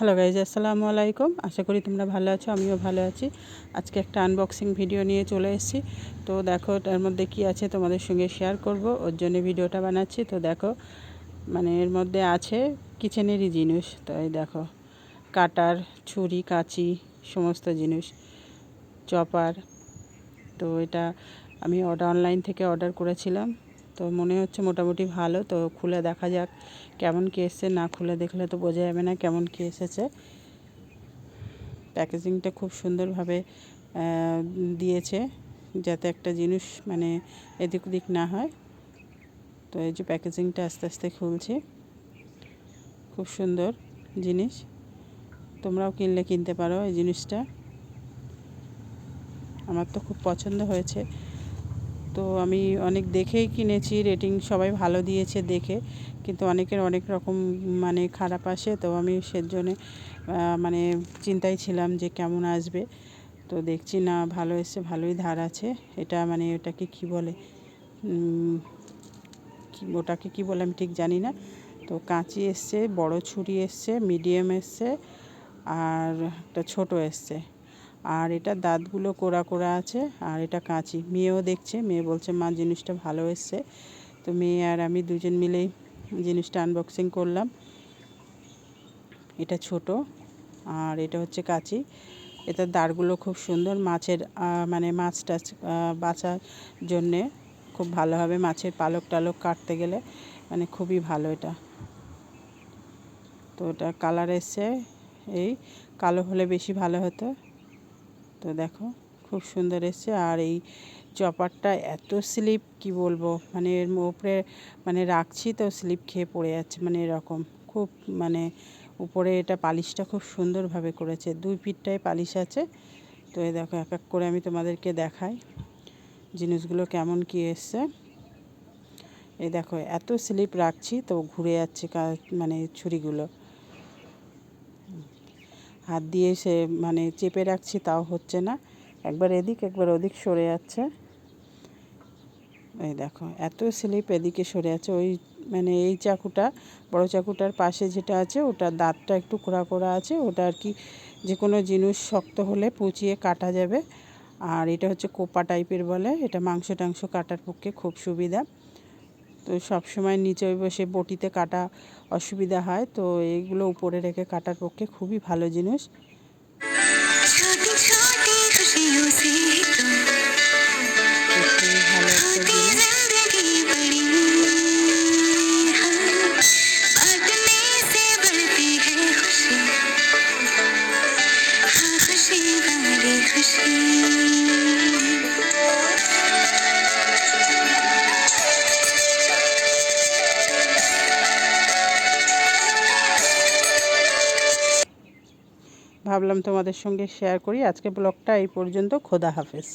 Hello guys আসসালামু আলাইকুম আশা করি তোমরা ভালো আছো, আমিও ভালো আছি। আজকে একটা আনবক্সিং ভিডিও নিয়ে চলে এসেছি। তো দেখো তার মধ্যে কি আছে তোমাদের সঙ্গে শেয়ার করব। ওর জন্য ভিডিওটা বানাচ্ছি। তো দেখো মানে এর মধ্যে আছে কিচেনেরই জিনিস। তো এই দেখো, কাটার, ছুরি, কাঁচি, সমস্ত জিনিস। চপার। তো এটা আমি অর্ডার অনলাইন থেকে অর্ডার করেছিলাম। তো মনে হচ্ছে মোটামুটি ভালো, তো খুলে দেখা যাক কেমন কী এসছে, না খুলে দেখলে তো বোঝা যাবে না কেমন কী এসেছে। প্যাকেজিংটা খুব সুন্দরভাবে দিয়েছে যাতে একটা জিনিস মানে এদিক ওদিক না হয়। তো এই যে প্যাকেজিংটা আস্তে আস্তে খুলছি। খুব সুন্দর জিনিস। তোমরাও কিনলে কিনতে পারো এই জিনিসটা। আমার তো খুব পছন্দ হয়েছে। তো আমি অনেক দেখেই কিনেছি রেটিং সবাই ভালো দিয়েছে দেখে। কিন্তু অনেকের অনেক রকম মানে খারাপ আসে, তো আমি সেজন্যে মানে চিন্তায় ছিলাম যে কেমন আসবে। তো দেখছি না, ভালো এসছে, ভালোই ধার আছে। এটা মানে ওটাকে কি বলে ওটাকে কি বলে আমি ঠিক জানি না। তো কাঁচি এসছে, বড় ছুরি এসছে মিডিয়াম এসছে, আর একটা ছোট এসছে। আর এটা দাঁতগুলো কোড়া কোড়া আছে আর এটা কাঁচি। মেয়েও দেখছে, মেয়ে বলছে, মা, জিনিসটা ভালো এসছে। তো মেয়ে আর আমি দুজন মিলেই জিনিসটা আনবক্সিং করলাম। এটা ছোট আর এটা হচ্ছে কাঁচি। এটার দাঁড়গুলো খুব সুন্দর মাছের মানে মাছ টাছ বাঁচার জন্যে খুব ভালো হবে মাছের পালক টালক কাটতে গেলে। মানে খুবই ভালো এটা। তো এটা কালার এসছে, এই কালো হলে বেশি ভালো হতো। তো দেখো, খুব সুন্দর এসছে। আর এই চপারটা এত স্লিপ, কি বলব মানে এর উপরে মানে রাখছি তো স্লিপ খেয়ে পড়ে যাচ্ছে মানে এরকম। খুব মানে উপরে এটা পালিশটা খুব সুন্দরভাবে করেছে। দুই পিঠটায় পালিশ আছে। তো এই দেখো, এক এক করে আমি তোমাদেরকে দেখাই জিনিসগুলো কেমন কি এসছে। এই দেখো, এত স্লিপ রাখছি তো ঘুরে যাচ্ছে মানে ছুরিগুলো। হাত দিয়ে সে মানে চেপে রাখছি, তাও হচ্ছে না। একবার এদিক, একবার ওদিক সরে যাচ্ছে। এই দেখো, এত স্লিপ এদিকে সরে আছে ওই মানে এই চাকুটা, বড় চাকুটার পাশে যেটা আছে ওটা দাঁতটা একটু কোড়া কোড়া আছে। ওটা আর কি যে কোনো জিনিস শক্ত হলে পুচিয়ে কাটা যাবে। আর এটা হচ্ছে কোপা টাইপের বলে। এটা মাংস টাংস কাটার পক্ষে খুব সুবিধা। তো সব সময় নিচে বসে বটিতে কাটা অসুবিধা হয়, তো এইগুলো উপরে রেখে কাটার পক্ষে খুবই ভালো জিনিস। ভাবলাম তোমাদের সঙ্গে শেয়ার করি আজকে ব্লগটা এই পর্যন্ত খোদা হাফেজ